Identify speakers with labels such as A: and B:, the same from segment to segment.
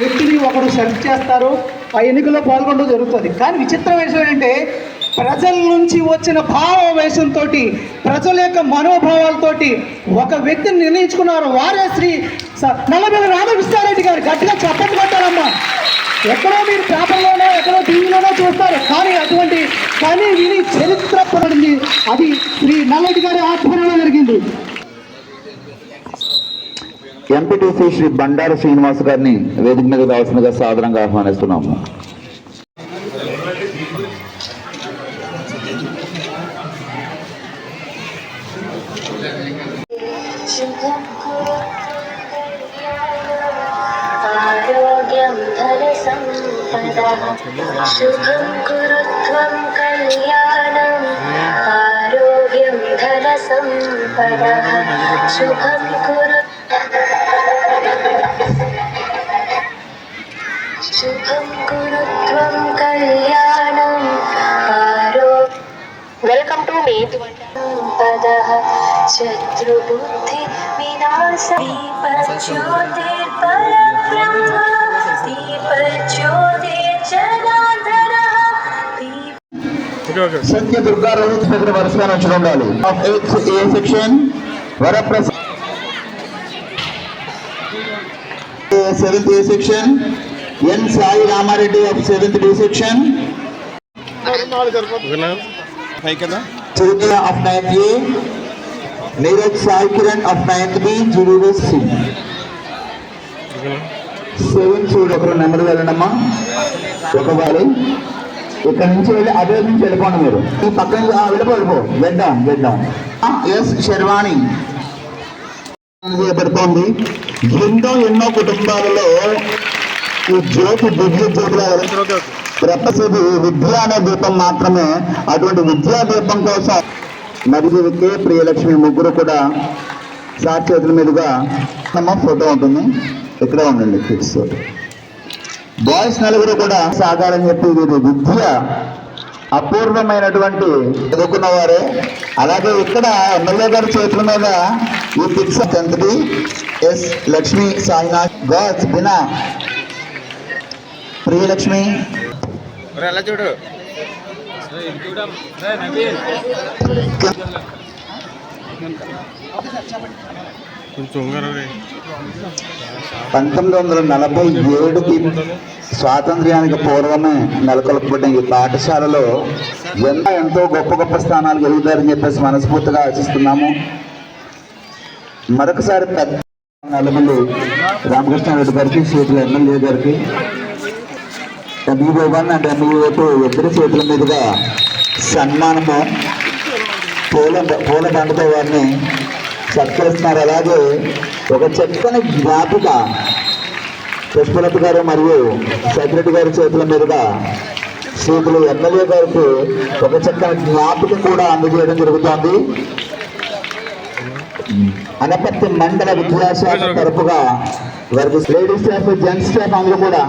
A: వ్యక్తిని ఒకడు సెలెక్ట్ చేస్తారు ఆ ఎన్నికల్లో పాల్గొనడం జరుగుతుంది. కానీ విచిత్ర విషయం ఏంటంటే ప్రజల నుంచి వచ్చిన భావావేశంతో ప్రజల యొక్క మనోభావాలతోటి ఒక వ్యక్తిని నిర్ణయించుకున్నారు. వారే శ్రీ నల్లబెల్లి రామకృష్ణారెడ్డి గారు. గట్టిగా చప్పట్లు కొట్టారమ్మా. ఎక్కడో మీరు పేపర్లోనో ఎక్కడో టీవీలోనో చూస్తారు. కానీ అటువంటి కానీ విని చరిత్ర పడింది అది శ్రీ నల్లటి గారి ఆధ్వర్యంలో జరిగింది.
B: ఎంపీటీసీ శ్రీ బండారు శ్రీనివాస్ గారిని వేదిక మీద రావాల్సిందిగా సాదరంగా ఆహ్వానిస్తున్నాము
C: शुभं कुरु आरोग्यं धनसम्पदः शुभं कुरु त्वं कल्याणम् आरोग्यं धनसम्पदः शुभं कुरु వెల్కమ్ టు మీ పదః శత్రుబుద్ధి వినాశ. దీపజ్యోతిర్పరబ్రహ్మ దీపజ్యోతిర్జనార్దనः దీప
B: సత్య దుర్గా రోహిత్ దగ్గర వరుసగా నుంచి ఉండాలి A section Varaprasad. Seventh A section N Sai Ramareddy of seventh D section Chaitanya of ninth A. Neeraj Sai Kiran of ninth B. జుడూరు C seven చూడు ఒకరు నెంబర్ వెళ్ళండమ్మా ఒక వారి ఇక్కడ నుంచి వెళ్ళి అదే నుంచి వెళ్ళిపోండి మీరు. ఈ పక్కన ఆ, వెళ్ళిపో వెళ్ళిపో వెళ్దాం వెళ్దాం. ఎస్ శర్వాణి. చేయబడుతోంది. ఎన్నో ఎన్నో కుటుంబాలలో ఈ జ్యోతి దివ్య జ్యోతిగా ప్రపసిది విద్య అనే దీపం మాత్రమే అటువంటి విద్యా దీపం కోసం మరియు కే ప్రియలక్ష్మి ముగ్గురు కూడా సార్ చేతుల మీదుగా అమ్మ ఫోటో ఉంటుంది. ఇక్కడే ఉండండి ఫిక్స్ బాయ్స్ నలుగురు కూడా సాగాలని చెప్పి వీరి విద్య అపూర్వమైనటువంటి చదువుకున్న వారే అలాగే ఇక్కడ ఎమ్మెల్యే గారి చేతుల మీద ఈ పిక్స్ చంద్రి ఎస్ లక్ష్మి సాయినాథ్ గాడ్స్ బినా ప్రియలక్ష్మి.
D: ఎలా చూడు.
B: పంతొమ్మిది వందల నలభై ఏడుకి స్వాతంత్ర్యానికి పూర్వమే నెలకొల్పబడిన ఈ పాఠశాలలో ఎంత ఎంతో గొప్ప గొప్ప స్థానాలు ఎదుగుతారని చెప్పేసి మనస్ఫూర్తిగా ఆశిస్తున్నాము. మరొకసారి పెద్ద నలుగురు రామకృష్ణారెడ్డి గారికి సీట్ల ఎమ్మెల్యే గారికి MEO one and MEO two చేతుల మీదుగా సన్మానము. పూల పూల దండతో వారిని సత్కరిస్తున్నారు. అలాగే ఒక చక్కని జ్ఞాపిక పుష్పలత గారు మరియు సెక్రటరీ గారి చేతుల మీదుగా శ్రీకులు ఎమ్మెల్యే గారికి ఒక చక్కని జ్ఞాపిక కూడా అందజేయడం జరుగుతోంది. అనపత్తి మండల విద్యాశాఖ తరపుగా వారికి లేడీస్ స్టాఫ్ జెంట్స్ స్టాఫ్ అందరూ కూడా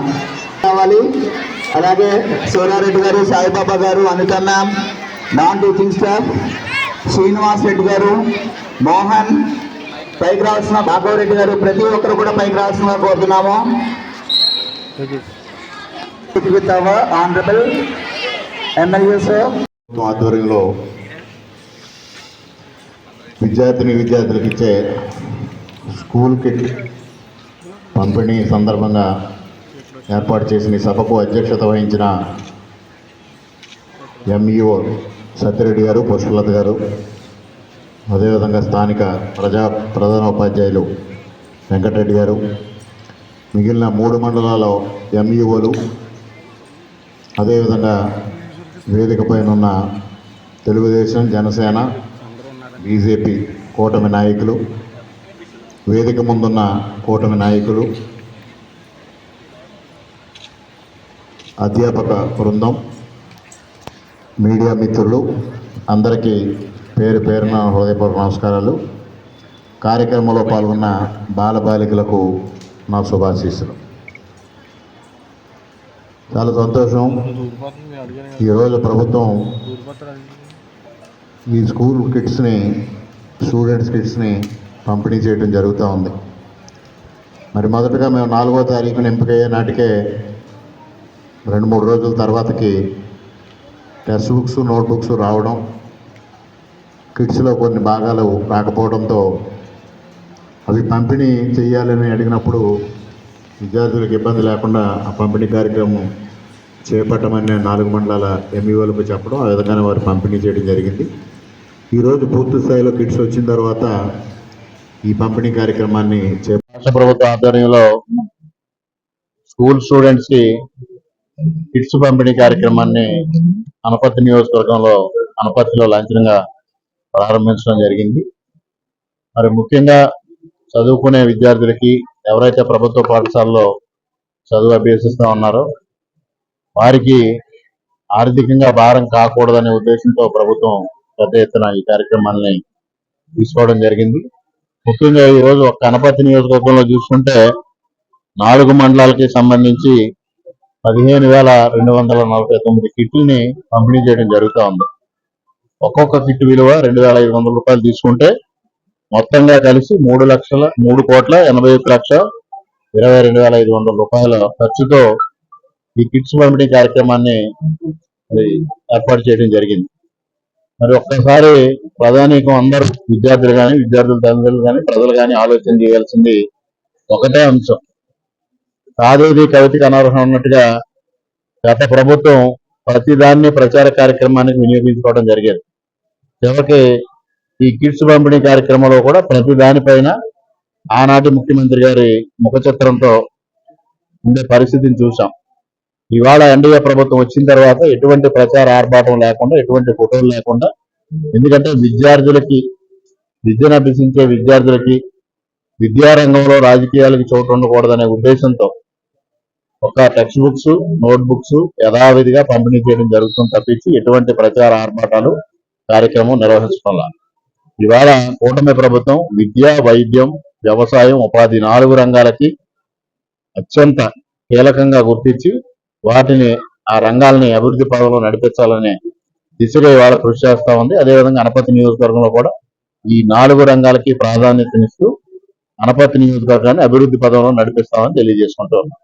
B: కావాలి. అలాగే సోనారెడ్డి గారు సాయిబాబా గారు Anitha ma'am non teaching staff Srinivas Reddy గారు మోహన్ పైకి రావాల్సిన రాఘవ రెడ్డి గారు ప్రతి ఒక్కరు కూడా పైకి రావాల్సిన కోరుతున్నాము. విత్ అవర్ ఆనరబుల్ ఎమ్మెల్యే
E: ఆధ్వర్యంలో విద్యార్థిని విద్యార్థులకు ఇచ్చే స్కూల్ కిట్ పంపిణీ సందర్భంగా ఏర్పాటు చేసిన సభకు అధ్యక్షత వహించిన ఎంఈఓ సత్యరెడ్డి గారు పుష్పలత గారు అదేవిధంగా స్థానిక ప్రజా ప్రధాన ఉపాధ్యాయులు వెంకటరెడ్డి గారు మిగిలిన మూడు మండలాల ఎంఈఓలు అదేవిధంగా వేదికపైన ఉన్న తెలుగుదేశం జనసేన బీజేపీ కూటమి నాయకులు వేదిక ముందున్న కూటమి నాయకులు అధ్యాపక బృందం మీడియా మిత్రులు అందరికీ పేరు పేరున హృదయపూర్వక నమస్కారాలు. కార్యక్రమంలో పాల్గొన్న బాలబాలికలకు నా శుభాశీస్సులు. చాలా సంతోషం. ఈరోజు ప్రభుత్వం ఈ స్కూల్ కిట్స్ని స్టూడెంట్స్ కిట్స్ని పంపిణీ చేయడం జరుగుతూ ఉంది. మరి మొదటగా మేము నాలుగో తారీఖున ఎంపికయ్యే నాటికే రెండు మూడు రోజుల తర్వాతకి టెక్స్ట్ బుక్స్ నోట్బుక్స్ రావడం కిట్స్లో కొన్ని భాగాలు రాకపోవడంతో అవి పంపిణీ చేయాలని అడిగినప్పుడు విద్యార్థులకు ఇబ్బంది లేకుండా ఆ పంపిణీ కార్యక్రమం చేపట్టమని నాలుగు మండలాల ఎంఈఓలకు చెప్పడం ఆ విధంగానే వారు పంపిణీ చేయడం జరిగింది. ఈరోజు పూర్తి స్థాయిలో కిట్స్ వచ్చిన తర్వాత ఈ పంపిణీ కార్యక్రమాన్ని చేపట్టిన ప్రభుత్వ ఆధ్వర్యంలో స్కూల్ స్టూడెంట్స్కి కిట్స్ పంపిణీ కార్యక్రమాన్ని అనపర్తి నియోజకవర్గంలో అనపర్తిలో లాంఛనంగా ప్రారంభించడం జరిగింది. మరి ముఖ్యంగా చదువుకునే విద్యార్థులకి ఎవరైతే ప్రభుత్వ పాఠశాలలో చదువు అభ్యసిస్తూ ఉన్నారో వారికి ఆర్థికంగా భారం కాకూడదనే ఉద్దేశంతో ప్రభుత్వం పెద్ద ఎత్తున ఈ కార్యక్రమాన్ని తీసుకోవడం జరిగింది. ముఖ్యంగా ఈ రోజు ఒక కనపర్తి నియోజకవర్గంలో చూసుకుంటే నాలుగు మండలాలకి సంబంధించి పదిహేను వేల రెండు వందల నలభై తొమ్మిది కిట్లని పంపిణీ చేయడం జరుగుతూ ఉంది. ఒక్కొక్క కిట్ విలువ రెండు వేల ఐదు వందల రూపాయలు తీసుకుంటే మొత్తంగా కలిసి మూడు లక్షల మూడు కోట్ల ఎనభై ఒక లక్ష ఇరవై రెండు వేల ఐదు వందల రూపాయల ఖర్చుతో ఈ కిట్స్ పంపిణీ కార్యక్రమాన్ని ఏర్పాటు చేయడం జరిగింది. మరి ఒక్కసారి ప్రధానికం అందరూ విద్యార్థులు కానీ విద్యార్థుల తల్లిదండ్రులు కానీ ప్రజలు కానీ ఆలోచన చేయాల్సింది ఒకటే అంశం. కాదేది కవితకి అనర్హం ఉన్నట్టుగా గత ప్రభుత్వం ప్రతిదాన్ని ప్రచార కార్యక్రమానికి వినియోగించుకోవడం జరిగేది. చివరికి ఈ కిట్స్ పంపిణీ కార్యక్రమంలో కూడా ప్రతి దానిపైన ఆనాటి ముఖ్యమంత్రి గారి ముఖచిత్రంతో ఉండే పరిస్థితిని చూసాం ఇవాళ ఎన్డీఏ ప్రభుత్వం వచ్చిన తర్వాత ఎటువంటి ప్రచార ఆర్భాటం లేకుండా ఎటువంటి ఫోటోలు లేకుండా ఎందుకంటే విద్యార్థులకి విద్యను అభ్యసించే విద్యార్థులకి విద్యారంగంలో రాజకీయాలకి చోటు ఉండకూడదనే ఉద్దేశంతో ఒక టెక్స్ట్ బుక్స్ నోట్ బుక్స్ యథావిధిగా పంపిణీ చేయడం జరుగుతుంది తప్పించి ఎటువంటి ప్రచార ఆర్భాటాలు కార్యక్రమం నిర్వహించడం ఇవాళ కూటమి ప్రభుత్వం విద్య వైద్యం వ్యవసాయం ఉపాధి నాలుగు రంగాలకి అత్యంత కీలకంగా గుర్తించి వాటిని ఆ రంగాలని అభివృద్ధి పదంలో నడిపించాలనే దిశగా ఇవాళ కృషి చేస్తా ఉంది. అదేవిధంగా అనపతి నియోజకవర్గంలో కూడా ఈ నాలుగు రంగాలకి ప్రాధాన్యతనిస్తూ అనపతి నియోజకవర్గాన్ని అభివృద్ధి పదంలో నడిపిస్తామని తెలియజేసుకుంటూ ఉన్నాం.